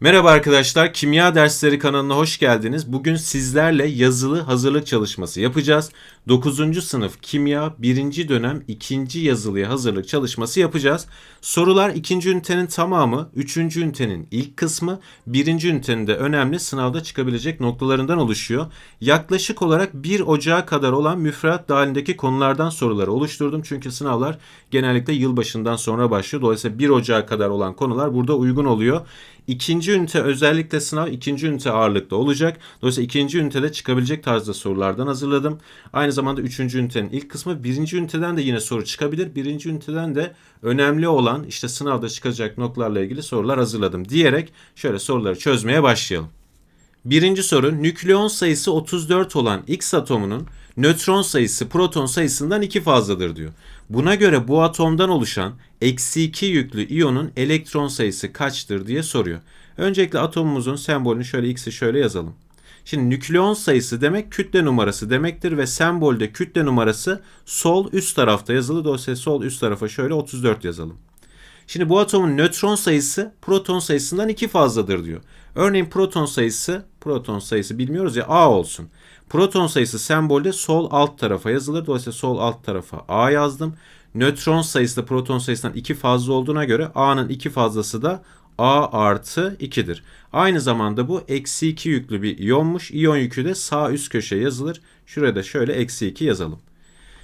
Merhaba arkadaşlar, Kimya Dersleri kanalına hoş geldiniz. Bugün sizlerle yazılı hazırlık çalışması yapacağız. 9. sınıf kimya 1. dönem 2. yazılıya hazırlık çalışması yapacağız. Sorular 2. ünitenin tamamı, 3. ünitenin ilk kısmı, 1. ünitenin de önemli sınavda çıkabilecek noktalarından oluşuyor. Yaklaşık olarak 1 Ocağı kadar olan müfredat dahilindeki konulardan soruları oluşturdum. Çünkü sınavlar genellikle yılbaşından sonra başlıyor. Dolayısıyla 1 Ocağı kadar olan konular burada uygun oluyor. İkinci ünite özellikle sınav ikinci ünite ağırlıkta olacak. Dolayısıyla ikinci ünitede çıkabilecek tarzda sorulardan hazırladım. Aynı zamanda üçüncü ünitenin ilk kısmı birinci üniteden de yine soru çıkabilir. Birinci üniteden de önemli olan işte sınavda çıkacak noktalarla ilgili sorular hazırladım diyerek şöyle soruları çözmeye başlayalım. Birinci soru nükleon sayısı 34 olan X atomunun nötron sayısı proton sayısından 2 fazladır diyor. Buna göre bu atomdan oluşan eksi 2 yüklü iyonun elektron sayısı kaçtır diye soruyor. Öncelikle atomumuzun sembolünü şöyle X'i şöyle yazalım. Şimdi nükleon sayısı demek kütle numarası demektir ve sembolde kütle numarası sol üst tarafta yazılı. Dolayısıyla sol üst tarafa şöyle 34 yazalım. Şimdi bu atomun nötron sayısı proton sayısından 2 fazladır diyor. Örneğin proton sayısı, proton sayısı bilmiyoruz ya A olsun. Proton sayısı sembolde sol alt tarafa yazılır. Dolayısıyla sol alt tarafa A yazdım. Nötron sayısı da proton sayısından 2 fazla olduğuna göre A'nın 2 fazlası da A artı 2'dir. Aynı zamanda bu eksi 2 yüklü bir iyonmuş. İyon yükü de sağ üst köşeye yazılır. Şuraya da şöyle eksi 2 yazalım.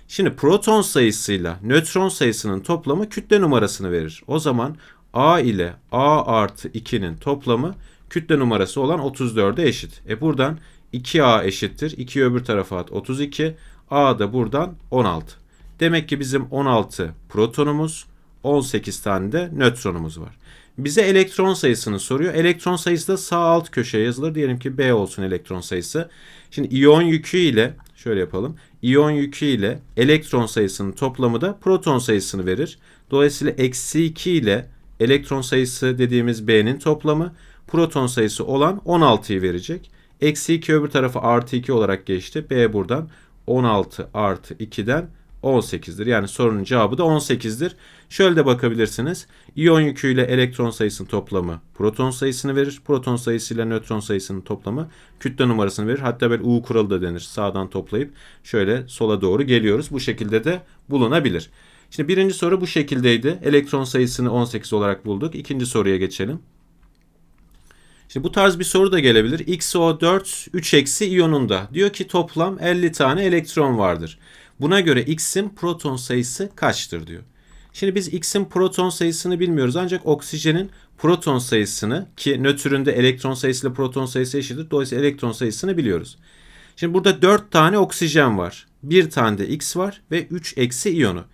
Şimdi proton sayısıyla nötron sayısının toplamı kütle numarasını verir. O zaman A ile A artı 2'nin toplamı kütle numarası olan 34'e eşit. E buradan 2A eşittir. 2'yi öbür tarafa at 32. A da buradan 16. Demek ki bizim 16 protonumuz, 18 tane de nötronumuz var. Bize elektron sayısını soruyor. Elektron sayısı da sağ alt köşeye yazılır. Diyelim ki B olsun elektron sayısı. Şimdi iyon yükü ile şöyle yapalım. İyon yükü ile elektron sayısının toplamı da proton sayısını verir. Dolayısıyla eksi 2 ile elektron sayısı dediğimiz B'nin toplamı proton sayısı olan 16'yı verecek. Eksi 2 öbür tarafa artı 2 olarak geçti. B buradan 16 artı 2'den 18'dir. Yani sorunun cevabı da 18'dir. Şöyle de bakabilirsiniz. İyon yüküyle elektron sayısının toplamı proton sayısını verir. Proton sayısıyla nötron sayısının toplamı kütle numarasını verir. Hatta böyle U kuralı da denir. Sağdan toplayıp şöyle sola doğru geliyoruz. Bu şekilde de bulunabilir. Şimdi birinci soru bu şekildeydi. Elektron sayısını 18 olarak bulduk. İkinci soruya geçelim. Şimdi bu tarz bir soru da gelebilir. XO4 3 eksi iyonunda. Diyor ki toplam 50 tane elektron vardır. Buna göre X'in proton sayısı kaçtır diyor. Şimdi biz X'in proton sayısını bilmiyoruz ancak oksijenin proton sayısını ki nötründe elektron sayısıyla proton sayısı eşittir. Dolayısıyla elektron sayısını biliyoruz. Şimdi burada 4 tane oksijen var. Bir tane de X var ve 3 eksi iyonu.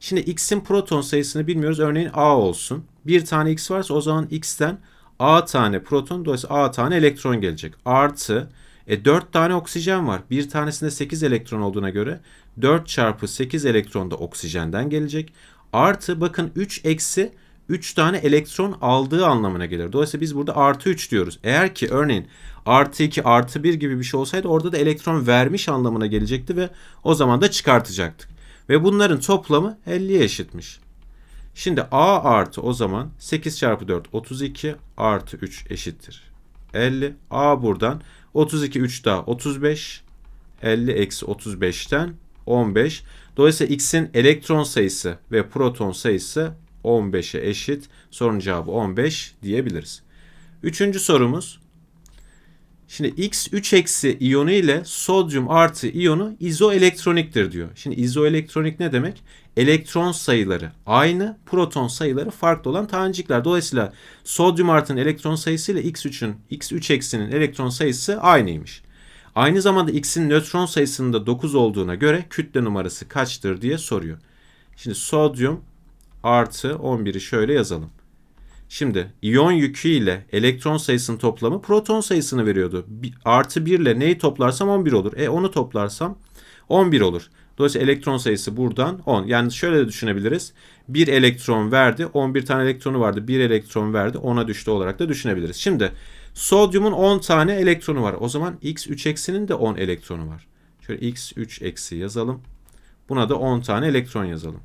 Şimdi X'in proton sayısını bilmiyoruz. Örneğin A olsun. Bir tane X varsa o zaman X'ten A tane proton dolayısıyla A tane elektron gelecek. Artı e 4 tane oksijen var. Bir tanesinde 8 elektron olduğuna göre 4 çarpı 8 elektron da oksijenden gelecek. Artı bakın 3 eksi 3 tane elektron aldığı anlamına gelir. Dolayısıyla biz burada artı 3 diyoruz. Eğer ki örneğin artı 2 artı 1 gibi bir şey olsaydı orada da elektron vermiş anlamına gelecekti ve o zaman da çıkartacaktık. Ve bunların toplamı 50'ye eşitmiş. Şimdi A artı o zaman 8 çarpı 4 32 artı 3 eşittir. 50. A buradan 32 3 daha 35. 50 eksi 35'ten 15. Dolayısıyla X'in elektron sayısı ve proton sayısı 15'e eşit. Sorunun cevabı 15 diyebiliriz. Üçüncü sorumuz. Şimdi X 3 eksi iyonu ile sodyum artı iyonu izoelektroniktir diyor. Şimdi izoelektronik ne demek? Elektron sayıları aynı, proton sayıları farklı olan tanecikler. Dolayısıyla sodyum artının elektron sayısı ile X3'ün X3 eksinin elektron sayısı aynıymış. Aynı zamanda X'in nötron sayısının da 9 olduğuna göre kütle numarası kaçtır diye soruyor. Şimdi sodyum artı 11'i şöyle yazalım. Şimdi iyon yükü ile elektron sayısının toplamı proton sayısını veriyordu. Artı 1 ile neyi toplarsam 11 olur. E onu toplarsam 11 olur. Dolayısıyla elektron sayısı buradan 10. Yani şöyle de düşünebiliriz. 1 elektron verdi. 11 tane elektronu vardı. 1 elektron verdi. 10'a düştü olarak da düşünebiliriz. Şimdi sodyumun 10 tane elektronu var. O zaman X3 eksinin de 10 elektronu var. Şöyle X3 eksi yazalım. Buna da 10 tane elektron yazalım.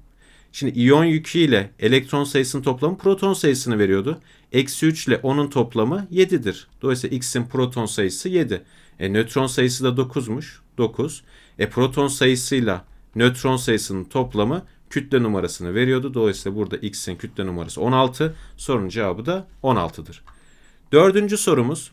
Şimdi iyon yükü ile elektron sayısının toplamı proton sayısını veriyordu. Eksi 3 ile 10'un toplamı 7'dir. Dolayısıyla x'in proton sayısı 7. E, nötron sayısı da 9'muş. 9. E, proton sayısıyla nötron sayısının toplamı kütle numarasını veriyordu. Dolayısıyla burada x'in kütle numarası 16. Sorunun cevabı da 16'dır. Dördüncü sorumuz.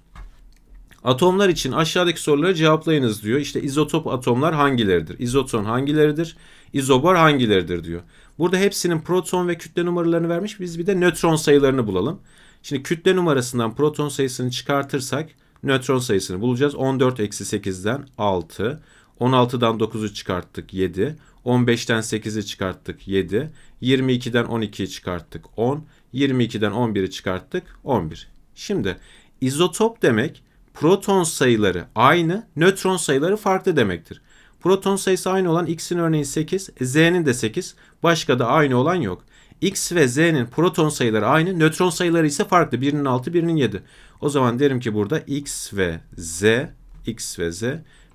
Atomlar için aşağıdaki soruları cevaplayınız diyor. İşte izotop atomlar hangileridir? İzoton hangileridir? İzobar hangileridir diyor. Burada hepsinin proton ve kütle numaralarını vermiş. Biz bir de nötron sayılarını bulalım. Şimdi kütle numarasından proton sayısını çıkartırsak nötron sayısını bulacağız. 14 eksi 8'den 6. 16'dan 9'u çıkarttık 7. 15'ten 8'i çıkarttık 7. 22'den 12'yi çıkarttık 10. 22'den 11'i çıkarttık 11. Şimdi izotop demek proton sayıları aynı, nötron sayıları farklı demektir. Proton sayısı aynı olan X'in örneğin 8, Z'nin de 8, başka da aynı olan yok. X ve Z'nin proton sayıları aynı, nötron sayıları ise farklı. Birinin 6, birinin 7. O zaman derim ki burada X ve Z, X ve Z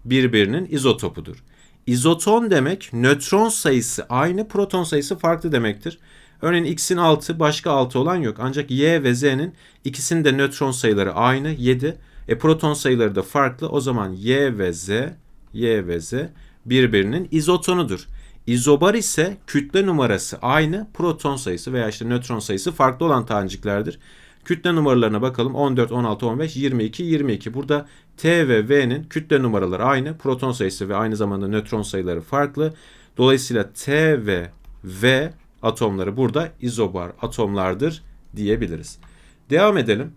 birbirinin izotopudur. İzoton demek nötron sayısı aynı, proton sayısı farklı demektir. Örneğin X'in 6, başka 6 olan yok. Ancak Y ve Z'nin ikisinin de nötron sayıları aynı, 7. E proton sayıları da farklı. O zaman Y ve Z, Y ve Z birbirinin izotonudur. İzobar ise kütle numarası aynı, proton sayısı veya işte nötron sayısı farklı olan taneciklerdir. Kütle numaralarına bakalım. 14, 16, 15, 22, 22. Burada T ve V'nin kütle numaraları aynı. Proton sayısı ve aynı zamanda nötron sayıları farklı. Dolayısıyla T ve V atomları burada izobar atomlardır diyebiliriz. Devam edelim.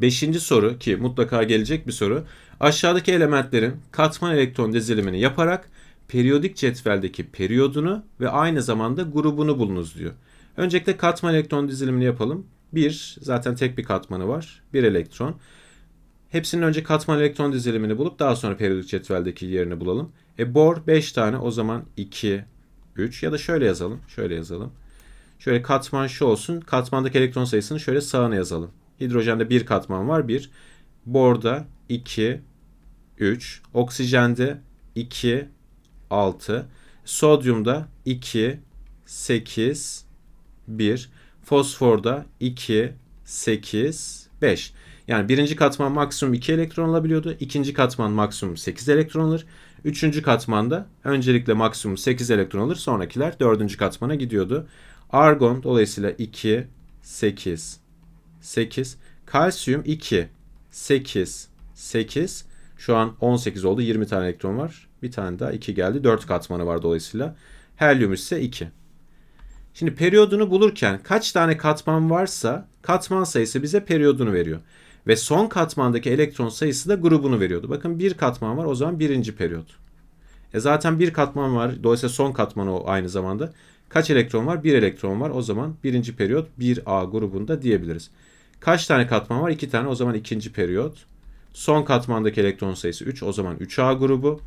Beşinci soru ki mutlaka gelecek bir soru. Aşağıdaki elementlerin katman elektron dizilimini yaparak periyodik cetveldeki periyodunu ve aynı zamanda grubunu bulunuz diyor. Öncelikle katman elektron dizilimini yapalım. Bir, zaten tek bir katmanı var. Bir elektron. Hepsinin önce katman elektron dizilimini bulup daha sonra periyodik cetveldeki yerini bulalım. E bor 5 tane o zaman 2, 3 ya da şöyle yazalım. Şöyle yazalım. Şöyle katman şu olsun. Katmandaki elektron sayısını şöyle sağına yazalım. Hidrojende bir katman var. 1. Borda 2, 3. Oksijende 2, 6. Sodyumda 2, 8, 1. Fosforda 2, 8, 5. Yani birinci katman maksimum 2 elektron alabiliyordu. İkinci katman maksimum 8 elektron alır. Üçüncü katmanda öncelikle maksimum 8 elektron alır. Sonrakiler dördüncü katmana gidiyordu. Argon dolayısıyla 2, 8, 8. Kalsiyum 2, 8, 8. Şu an 18 oldu. 20 tane elektron var. Bir tane daha 2 geldi. 4 katmanı var dolayısıyla. Helyum ise 2. Şimdi periyodunu bulurken kaç tane katman varsa katman sayısı bize periyodunu veriyor. Ve son katmandaki elektron sayısı da grubunu veriyordu. Bakın bir katman var o zaman birinci periyot. E zaten bir katman var. Dolayısıyla son katman o aynı zamanda. Kaç elektron var? Bir elektron var. O zaman birinci periyot 1A grubunda diyebiliriz. Kaç tane katman var? 2 tane. O zaman ikinci periyot. Son katmandaki elektron sayısı 3. O zaman 3A grubu.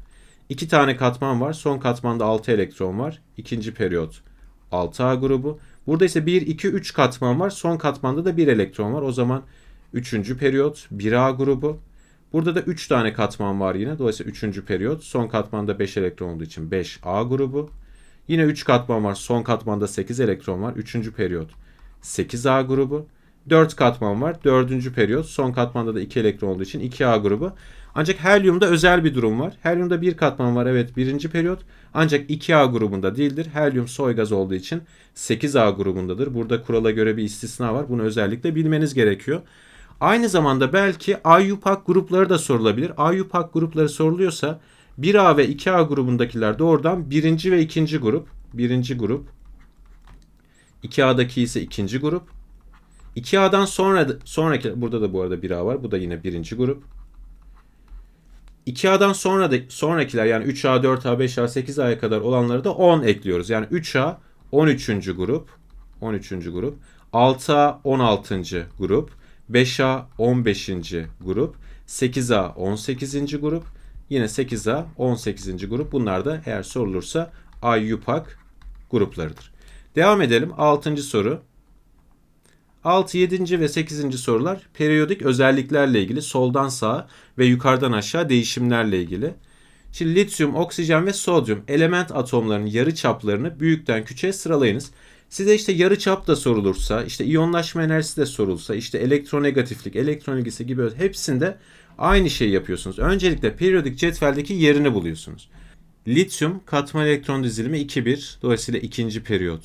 2 tane katman var. Son katmanda 6 elektron var. İkinci periyot 6A grubu. Burada ise 1, 2, 3 katman var. Son katmanda da 1 elektron var. O zaman 3. periyot 1A grubu. Burada da 3 tane katman var yine. Dolayısıyla 3. periyot. Son katmanda 5 elektron olduğu için 5A grubu. Yine 3 katman var. Son katmanda 8 elektron var. 3. periyot 8A grubu. 4 katman var. 4. periyot. Son katmanda da 2 elektron olduğu için 2A grubu. Ancak helyumda özel bir durum var. Helyumda bir katman var evet birinci periyot. Ancak 2A grubunda değildir. Helyum soy gaz olduğu için 8A grubundadır. Burada kurala göre bir istisna var. Bunu özellikle bilmeniz gerekiyor. Aynı zamanda belki IUPAC grupları da sorulabilir. IUPAC grupları soruluyorsa 1A ve 2A grubundakiler doğrudan birinci ve ikinci grup. Birinci grup. 2A'daki ise ikinci grup. 2A'dan sonra sonraki burada da bu arada 1A var. Bu da yine birinci grup. 2A'dan sonra da sonrakiler yani 3A, 4A, 5A, 8A'ya kadar olanları da 10 ekliyoruz. Yani 3A 13. grup. 13. grup. 6A 16. grup. 5A 15. grup. 8A 18. grup. Yine 8A 18. grup. Bunlar da eğer sorulursa IUPAC gruplarıdır. Devam edelim. 6. soru. 6, 7. ve 8. sorular periyodik özelliklerle ilgili soldan sağa ve yukarıdan aşağı değişimlerle ilgili. Şimdi lityum, oksijen ve sodyum element atomlarının yarı çaplarını büyükten küçüğe sıralayınız. Size işte yarı çap da sorulursa, işte iyonlaşma enerjisi de sorulsa, işte elektronegatiflik, elektron ilgisi gibi hepsinde aynı şeyi yapıyorsunuz. Öncelikle periyodik cetveldeki yerini buluyorsunuz. Lityum katman elektron dizilimi 2-1. Dolayısıyla ikinci periyot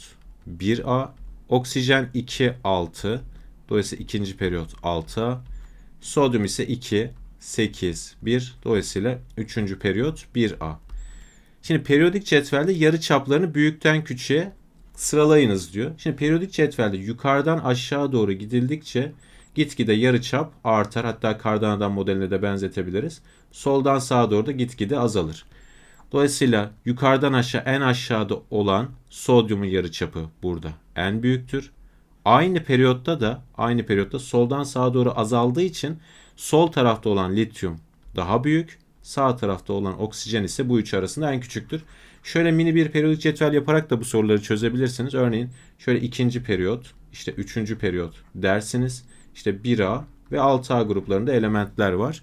1A. Oksijen 2-6. Dolayısıyla ikinci periyot 6A. Sodyum ise 2, 8, 1. Dolayısıyla üçüncü periyot 1A. Şimdi periyodik cetvelde yarı çaplarını büyükten küçüğe sıralayınız diyor. Şimdi periyodik cetvelde yukarıdan aşağı doğru gidildikçe gitgide yarı çap artar. Hatta kardan adam modeline de benzetebiliriz. Soldan sağa doğru da gitgide azalır. Dolayısıyla yukarıdan aşağı en aşağıda olan sodyumun yarıçapı burada en büyüktür. Aynı periyotta da aynı periyotta soldan sağa doğru azaldığı için sol tarafta olan lityum daha büyük, sağ tarafta olan oksijen ise bu üç arasında en küçüktür. Şöyle mini bir periyodik cetvel yaparak da bu soruları çözebilirsiniz. Örneğin şöyle ikinci periyot, işte üçüncü periyot dersiniz. İşte 1A ve 6A gruplarında elementler var.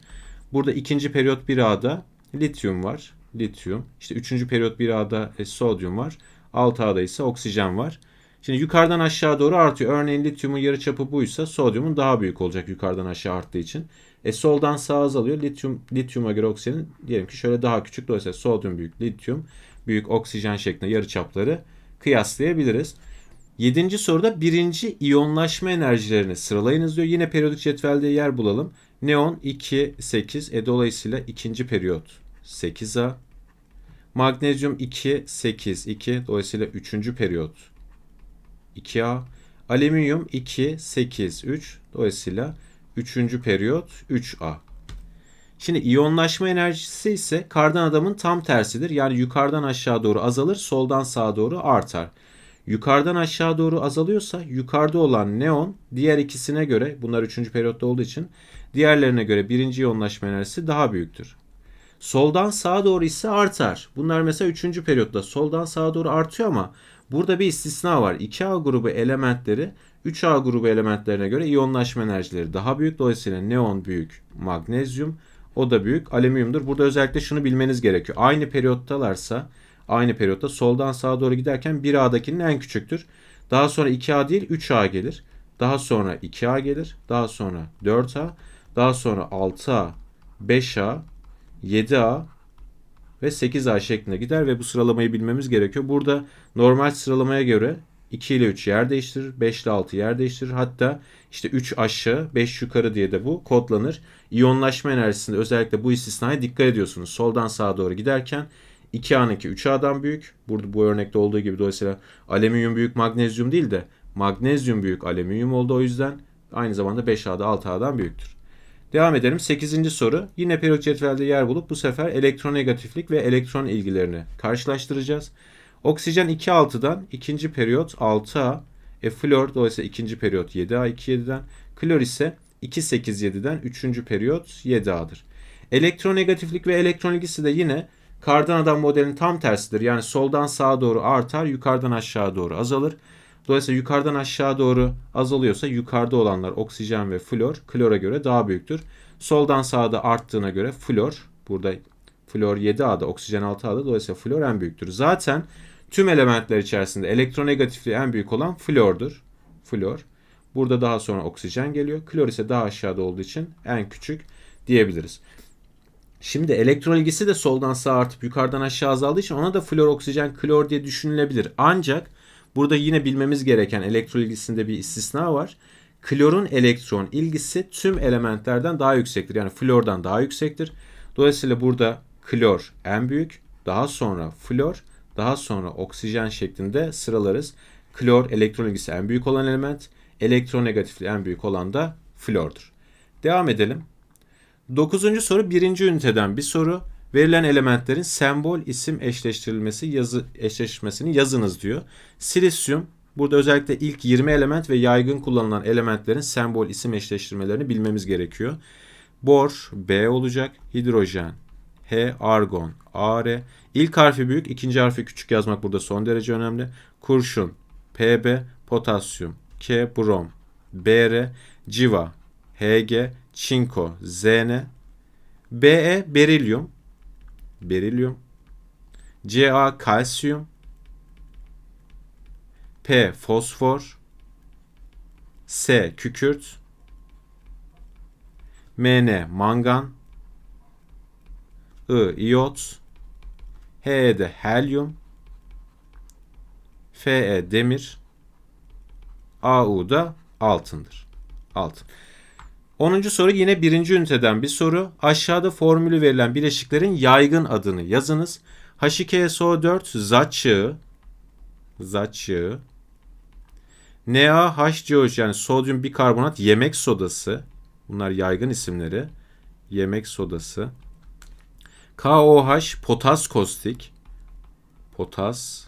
Burada ikinci periyot 1A'da lityum var lityum. İşte 3. periyot 1A'da e, sodyum var. 6A'da ise oksijen var. Şimdi yukarıdan aşağı doğru artıyor. Örneğin lityumun yarıçapı buysa sodyumun daha büyük olacak yukarıdan aşağı arttığı için. E soldan sağa azalıyor. Lityum lityuma göre oksijenin diyelim ki şöyle daha küçük. Dolayısıyla sodyum büyük, lityum büyük oksijen şeklinde yarıçapları kıyaslayabiliriz. Yedinci soruda birinci iyonlaşma enerjilerini sıralayınız diyor. Yine periyodik cetvelde yer bulalım. Neon 2, 8. E dolayısıyla ikinci periyot 8A. Magnezyum 2, 8, 2. Dolayısıyla 3. periyot 2A. Alüminyum 2, 8, 3. Dolayısıyla 3. periyot 3A. Şimdi iyonlaşma enerjisi ise kardan adamın tam tersidir. Yani yukarıdan aşağı doğru azalır, soldan sağa doğru artar. Yukarıdan aşağı doğru azalıyorsa yukarıda olan neon diğer ikisine göre bunlar 3. periyotta olduğu için diğerlerine göre birinci iyonlaşma enerjisi daha büyüktür. Soldan sağa doğru ise artar. Bunlar mesela 3. periyotta soldan sağa doğru artıyor ama burada bir istisna var. 2A grubu elementleri 3A grubu elementlerine göre iyonlaşma enerjileri daha büyük. Dolayısıyla neon büyük, magnezyum o da büyük, alüminyumdur. Burada özellikle şunu bilmeniz gerekiyor. Aynı periyottalarsa aynı periyotta soldan sağa doğru giderken 1A'dakinin en küçüktür. Daha sonra 2A değil 3A gelir. Daha sonra 2A gelir. Daha sonra 4A. Daha sonra 6A, 5A, 7A ve 8A şeklinde gider ve bu sıralamayı bilmemiz gerekiyor. Burada normal sıralamaya göre 2 ile 3 yer değiştirir, 5 ile 6 yer değiştirir. Hatta işte 3 aşağı, 5 yukarı diye de bu kodlanır. İyonlaşma enerjisinde özellikle bu istisnaya dikkat ediyorsunuz. Soldan sağa doğru giderken 2A'nınki 3A'dan büyük. Burada bu örnekte olduğu gibi dolayısıyla alüminyum büyük magnezyum değil de magnezyum büyük alüminyum oldu o yüzden aynı zamanda 5A'da 6A'dan büyüktür. Devam edelim. 8. soru. Yine periyodik cetvelde yer bulup bu sefer elektronegatiflik ve elektron ilgilerini karşılaştıracağız. Oksijen 2.6'dan ikinci periyot 6A. E, flor dolayısıyla ikinci periyot 7A 2.7'den. Klor ise 2.8.7'den üçüncü periyot 7A'dır. Elektronegatiflik ve elektron ilgisi de yine kardan adam modelinin tam tersidir. Yani soldan sağa doğru artar, yukarıdan aşağı doğru azalır. Dolayısıyla yukarıdan aşağı doğru azalıyorsa yukarıda olanlar oksijen ve flor klora göre daha büyüktür. Soldan sağda arttığına göre flor burada flor 7A'da oksijen 6A'da dolayısıyla flor en büyüktür. Zaten tüm elementler içerisinde elektronegatifliği en büyük olan flordur. Flor. Burada daha sonra oksijen geliyor. Klor ise daha aşağıda olduğu için en küçük diyebiliriz. Şimdi elektron ilgisi de soldan sağa artıp yukarıdan aşağı azaldığı için ona da flor, oksijen, klor diye düşünülebilir. Ancak Burada yine bilmemiz gereken elektron ilgisinde bir istisna var. Klorun elektron ilgisi tüm elementlerden daha yüksektir. Yani flordan daha yüksektir. Dolayısıyla burada klor en büyük, daha sonra flor, daha sonra oksijen şeklinde sıralarız. Klor elektron ilgisi en büyük olan element, elektronegatifliği en büyük olan da flordur. Devam edelim. Dokuzuncu soru birinci üniteden bir soru. Verilen elementlerin sembol isim eşleştirilmesi yazı eşleşmesini yazınız diyor. Silisyum burada özellikle ilk 20 element ve yaygın kullanılan elementlerin sembol isim eşleştirmelerini bilmemiz gerekiyor. Bor B olacak. Hidrojen H, argon, Ar. İlk harfi büyük, ikinci harfi küçük yazmak burada son derece önemli. Kurşun, Pb, potasyum, K, brom, Br, civa, Hg, çinko, Zn, Be, berilyum, berilyum. Ca kalsiyum. P fosfor. S kükürt. Mn mangan. I iyot. He'de helyum. Fe demir. Au da altındır. Altın. 10. soru yine birinci üniteden bir soru. Aşağıda formülü verilen bileşiklerin yaygın adını yazınız. H2SO4 zat çığı. NaHCOH yani sodyum bikarbonat yemek sodası. Bunlar yaygın isimleri. Yemek sodası. KOH potas kostik. Potas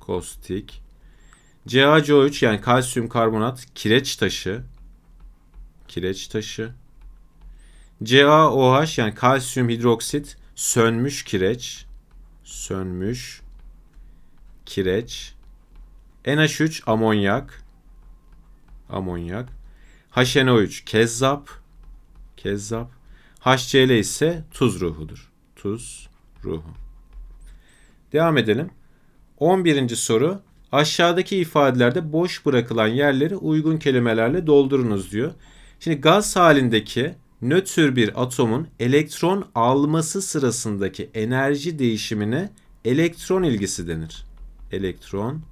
kostik. CaCO3 yani kalsiyum karbonat kireç taşı. Kireç taşı. CaOH yani kalsiyum hidroksit sönmüş kireç. Sönmüş kireç. NH3 amonyak. Amonyak. HNO3 kezzap. Kezzap. HCl ise tuz ruhudur. Tuz ruhu. Devam edelim. 11. soru. Aşağıdaki ifadelerde boş bırakılan yerleri uygun kelimelerle doldurunuz diyor. Şimdi gaz halindeki nötr bir atomun elektron alması sırasındaki enerji değişimine elektron ilgisi denir. Elektron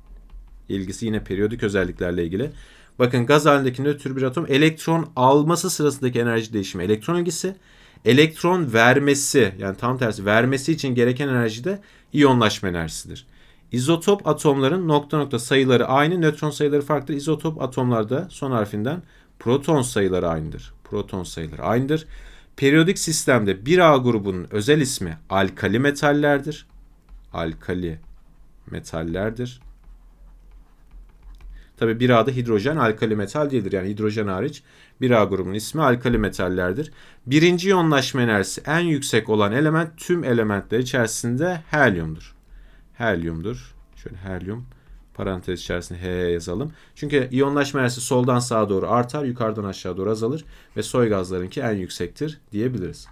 ilgisi yine periyodik özelliklerle ilgili. Bakın gaz halindeki nötr bir atom elektron alması sırasındaki enerji değişimi elektron ilgisi. Elektron vermesi yani tam tersi vermesi için gereken enerji de iyonlaşma enerjisidir. İzotop atomların nokta nokta sayıları aynı, nötron sayıları farklı. İzotop atomlarda son harfinden proton sayıları aynıdır. Proton sayıları aynıdır. Periyodik sistemde 1A grubunun özel ismi alkali metallerdir. Alkali metallerdir. Tabi 1A'da hidrojen alkali metal değildir. Yani hidrojen hariç 1A grubunun ismi alkali metallerdir. Birinci iyonlaşma enerjisi en yüksek olan element tüm elementler içerisinde helyumdur. Helyumdur. Şöyle helyum parantez içerisinde H yazalım. Çünkü iyonlaşma enerjisi soldan sağa doğru artar, yukarıdan aşağı doğru azalır ve soy gazlarınki en yüksektir diyebiliriz.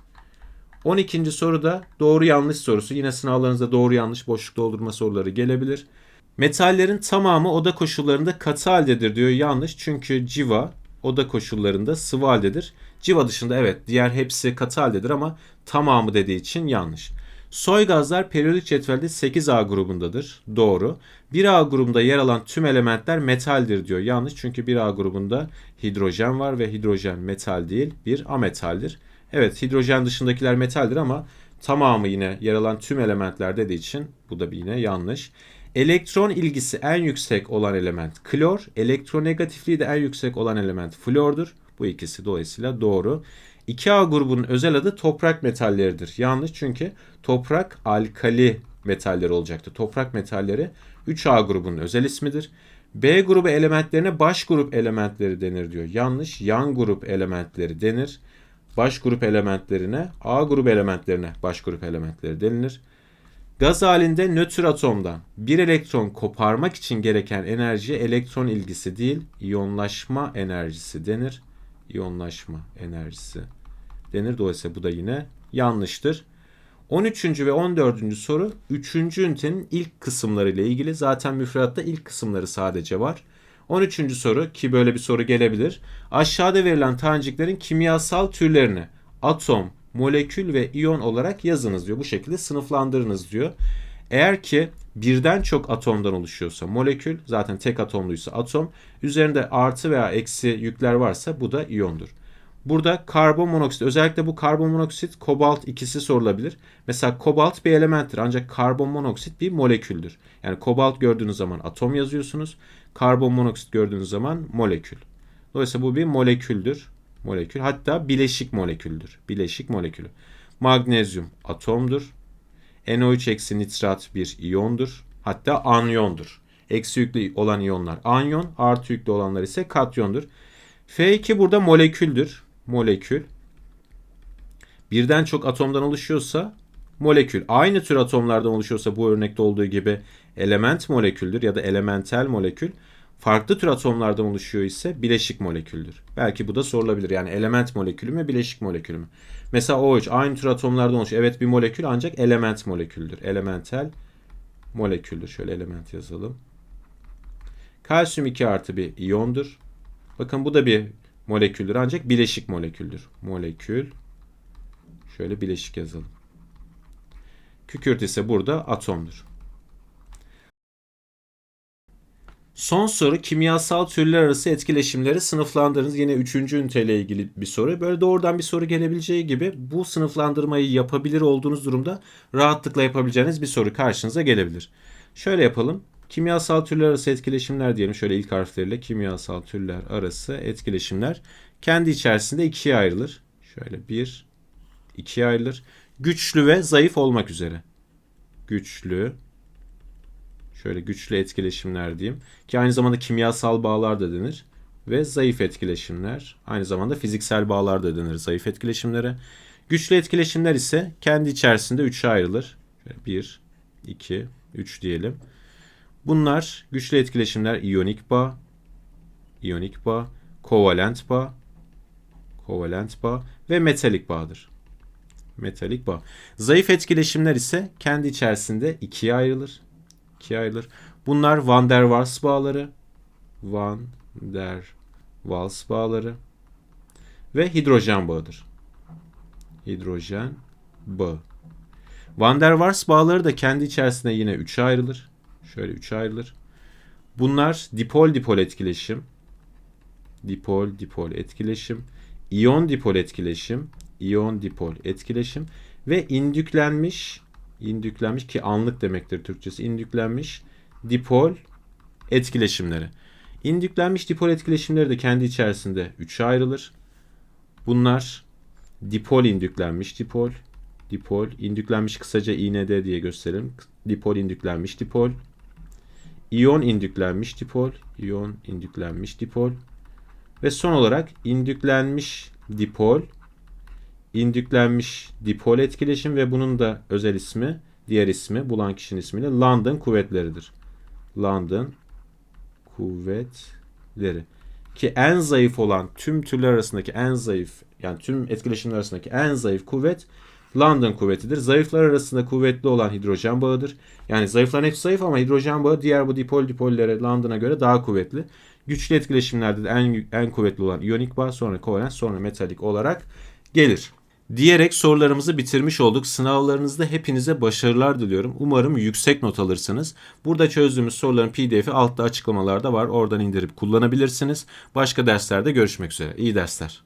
12. soruda doğru yanlış sorusu. Yine sınavlarınızda doğru yanlış boşluk doldurma soruları gelebilir. Metallerin tamamı oda koşullarında katı haldedir diyor. Yanlış çünkü civa oda koşullarında sıvı haldedir. Civa dışında evet diğer hepsi katı haldedir ama tamamı dediği için yanlış. Soy gazlar periyodik cetvelde 8A grubundadır. Doğru. 1A grubunda yer alan tüm elementler metaldir diyor. Yanlış çünkü 1A grubunda hidrojen var ve hidrojen metal değil bir ametaldir. Evet hidrojen dışındakiler metaldir ama tamamı yine yer alan tüm elementler dediği için bu da yine yanlış. Elektron ilgisi en yüksek olan element klor, elektronegatifliği de en yüksek olan element flordur. Bu ikisi dolayısıyla doğru. 2A grubunun özel adı toprak metalleridir. Yanlış çünkü toprak alkali metaller olacaktı. Toprak metalleri 3A grubunun özel ismidir. B grubu elementlerine baş grup elementleri denir diyor. Yanlış. Yan grup elementleri denir. Baş grup elementlerine A grubu elementlerine baş grup elementleri denilir. Gaz halinde nötr atomdan bir elektron koparmak için gereken enerji elektron ilgisi değil, iyonlaşma enerjisi denir. İyonlaşma enerjisi denir. Dolayısıyla bu da yine yanlıştır. 13. ve 14. soru 3. ünitenin ilk kısımları ile ilgili. Zaten müfredatta ilk kısımları sadece var. 13. soru ki böyle bir soru gelebilir. Aşağıda verilen taneciklerin kimyasal türlerini atom, molekül ve iyon olarak yazınız diyor. Bu şekilde sınıflandırınız diyor. Eğer ki birden çok atomdan oluşuyorsa molekül zaten tek atomluysa atom üzerinde artı veya eksi yükler varsa bu da iyondur. Burada karbon monoksit özellikle bu karbon monoksit kobalt ikisi sorulabilir. Mesela kobalt bir elementtir ancak karbon monoksit bir moleküldür. Yani kobalt gördüğünüz zaman atom yazıyorsunuz. Karbon monoksit gördüğünüz zaman molekül. Dolayısıyla bu bir moleküldür. Molekül hatta bileşik moleküldür. Bileşik molekülü. Magnezyum atomdur. NO3 eksi nitrat bir iyondur. Hatta anyondur. Eksi yüklü olan iyonlar anyon, artı yüklü olanlar ise katyondur. F2 burada moleküldür molekül birden çok atomdan oluşuyorsa molekül. Aynı tür atomlardan oluşuyorsa bu örnekte olduğu gibi element moleküldür ya da elementel molekül. farklı tür atomlardan oluşuyor ise bileşik moleküldür. Belki bu da sorulabilir. Yani element molekülü mü, bileşik molekülü mü? Mesela OH aynı tür atomlardan oluşuyor. Evet bir molekül ancak element moleküldür. Elementel moleküldür. Şöyle element yazalım. Kalsiyum 2 artı bir iyondur. Bakın bu da bir moleküldür ancak bileşik moleküldür. Molekül. Şöyle bileşik yazalım. Kükürt ise burada atomdur. Son soru kimyasal türler arası etkileşimleri sınıflandırınız. Yine 3. üniteyle ilgili bir soru. Böyle doğrudan bir soru gelebileceği gibi bu sınıflandırmayı yapabilir olduğunuz durumda rahatlıkla yapabileceğiniz bir soru karşınıza gelebilir. Şöyle yapalım. Kimyasal türler arası etkileşimler diyelim. Şöyle ilk harfleriyle kimyasal türler arası etkileşimler kendi içerisinde ikiye ayrılır. Şöyle bir, ikiye ayrılır. Güçlü ve zayıf olmak üzere. Güçlü, şöyle güçlü etkileşimler diyeyim. Ki aynı zamanda kimyasal bağlar da denir. Ve zayıf etkileşimler. Aynı zamanda fiziksel bağlar da denir zayıf etkileşimlere. Güçlü etkileşimler ise kendi içerisinde üçe ayrılır. Şöyle 1, 2, 3 diyelim. Bunlar güçlü etkileşimler iyonik bağ, iyonik bağ, kovalent bağ, kovalent bağ ve metalik bağdır. Metalik bağ. Zayıf etkileşimler ise kendi içerisinde ikiye ayrılır. İkiye ayrılır. Bunlar Van der Waals bağları, Van der Waals bağları ve hidrojen bağıdır. Hidrojen bağı. Van der Waals bağları da kendi içerisinde yine üçe ayrılır. Şöyle üçe ayrılır. Bunlar dipol dipol etkileşim, dipol dipol etkileşim, iyon dipol etkileşim, iyon dipol etkileşim ve indüklenmiş indüklenmiş ki anlık demektir Türkçesi indüklenmiş dipol etkileşimleri. İndüklenmiş dipol etkileşimleri de kendi içerisinde üçe ayrılır. Bunlar dipol indüklenmiş dipol, dipol indüklenmiş kısaca IND diye gösterelim. Dipol indüklenmiş dipol, iyon indüklenmiş dipol, iyon indüklenmiş dipol ve son olarak indüklenmiş dipol, indüklenmiş dipol etkileşim ve bunun da özel ismi, diğer ismi bulan kişinin ismiyle London kuvvetleridir. London kuvvetleri. Ki en zayıf olan tüm türler arasındaki en zayıf yani tüm etkileşimler arasındaki en zayıf kuvvet London kuvvetidir. Zayıflar arasında kuvvetli olan hidrojen bağıdır. Yani zayıfların hepsi zayıf ama hidrojen bağı diğer bu dipol dipollere London'a göre daha kuvvetli. Güçlü etkileşimlerde de en, en kuvvetli olan iyonik bağ sonra kovalent sonra metalik olarak gelir. Diyerek sorularımızı bitirmiş olduk. Sınavlarınızda hepinize başarılar diliyorum. Umarım yüksek not alırsınız. Burada çözdüğümüz soruların pdf'i altta açıklamalarda var. Oradan indirip kullanabilirsiniz. Başka derslerde görüşmek üzere. İyi dersler.